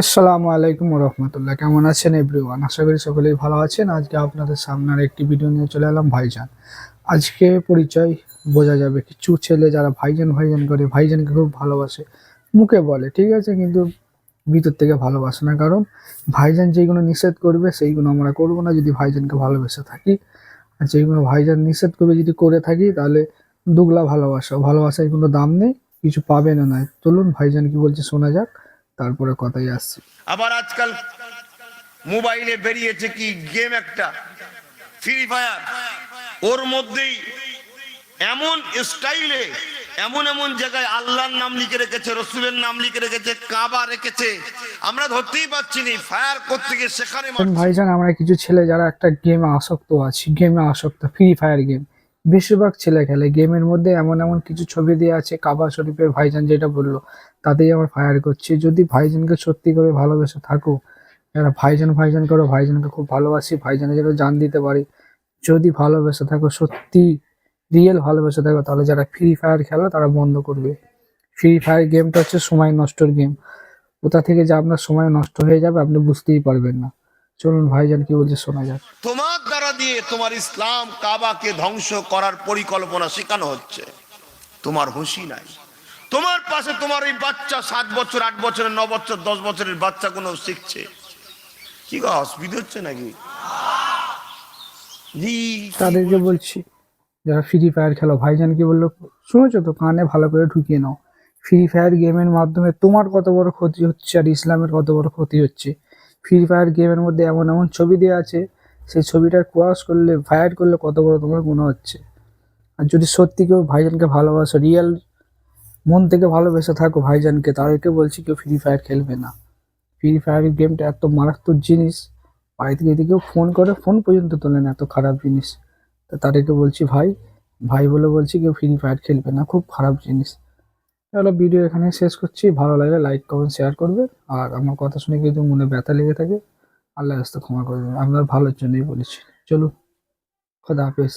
আসসালামু আলাইকুম রহমতুল্লাহ। কেমন আছেন এভরিওয়ান আশা করি সকলেই ভালো আছেন। আজকে আপনাদের সামনে একটি ভিডিও নিয়ে চলে এলাম ভাইজান। আজকে পরিচয় বোঝা যাবে কিছু ছেলে যারা ভাইজান ভাইজান করে, ভাইজানকে খুব ভালোবাসে, মুখে বলে, ঠিক আছে? কিন্তু ভিতর থেকে ভালোবাসে না। কারণ ভাইজান যেগুলো নিষেধ করবে সেইগুলো আমরা করব না। যদি ভাইজানকে ভালোবেসে থাকি, আর যেগুলো ভাইজান নিষেধ করবে, যদি করে থাকি, তাহলে দুগলা ভালোবাসা। ভালোবাসার কোনো দাম নেই, কিছু পাবে না। নয় চলুন ভাইজান কি বলছে শোনা যাক। তারপরে কথাই আসছি। আবার আজকাল মোবাইলে বেরিয়েছে কি গেম একটা ফ্রি ফায়ার ওর মধ্যেই এমন স্টাইলে এমন এমন জায়গায় আল্লাহর নাম লিখে রেখেছে রসুলের নাম লিখে রেখেছে কাবা রেখেছে। আমরা ধরতেই পারছি না ফায়ার করতে গিয়ে সেখানে ভাইজান আমরা কিছু ছেলে যারা একটা গেমে আসক্ত আছি গেমে আসক্ত ফ্রি ফায়ার গেম বেশিরভাগ ছেলে খেলে। গেমের মধ্যে এমন এমন কিছু ছবি দেওয়া আছে, কাবা শরীফের ভাইজান যেটা বলল, তাতেই আমার ফায়ার করছি। যদি ভাইজানকে সত্যি করে ভালোবেসে থাকো, যারা ভাইজান ভাইজান করো, ভাইজানকে খুব ভালোবাসি, ভাইজানের যেন জান দিতে পারি। যদি ভালোবেসে থাকো, সত্যি রিয়েল ভালোবেসে থাকো, তাহলে যারা ফ্রি ফায়ার খেলো, তারা বন্ধ করবে। ফ্রি ফায়ার গেমটা হচ্ছে সময় নষ্টর গেম কোথা থেকে যে আপনার সময় নষ্ট হয়ে যাবে, আপনি বুঝতেই পারবেন না। চলুন ভাইজান কি বলছে শোনা যাক। তোমার দ্বারা দিয়ে তোমার ইসলাম কাবাকে ধ্বংস করার পরিকল্পনা শেখানো হচ্ছে। তোমার হুঁশি নাই। তোমার পাশে তোমার এই বাচ্চা সাত বছর, আট বছরের, ন বছর, দশ বছরের বাচ্চাগুলো শিখছে। কি গো, অসুবিধা হচ্ছে নাকি? তাদেরকে বলছি, যারা ফ্রি ফায়ার খেলো, ভাইজান কি বলল, শুনেছো তো, কানে ভালো করে ঢুকিয়ে নাও। ফ্রি ফায়ার গেমের মাধ্যমে তোমার কত বড় ক্ষতি হচ্ছে আর ইসলামের কত বড় ক্ষতি হচ্ছে। ফ্রি ফায়ার গেমের মধ্যে এমন এমন ছবি দেওয়া আছে সেই ছবিটা ক্রস করলে ফায়ার করলে কত বড় তোমার গুণ হচ্ছে? আর যদি সত্যি কেউ ভাইজানকে ভালোবাসো রিয়েল মন থেকে ভালোবেসে থাকো ভাইজানকে, তাদেরকে বলছি কেউ ফ্রি ফায়ার খেলবে না। ফ্রি ফায়ার গেমটা এত মারাত্মক জিনিস, বাড়ি থেকে যদি কেউ ফোন করে ফোন পর্যন্ত তোলে না, এত খারাপ জিনিস। তো তাদেরকে বলছি ভাই ভাই বলে বলছি কেউ ফ্রি ফায়ার খেলবে না, খুব খারাপ জিনিস। তাহলে ভিডিও এখানে শেষ করছি। ভালো লাগলে লাইক কমেন্ট শেয়ার করবে। আর আমার কথা শুনে যদি মনে ব্যথা লেগে থাকে। আল্লাহ রাস্তা ক্ষমা দেবেন। আপনার ভালোর জন্যই বলেছি। চলুন খোদা হাফেজ।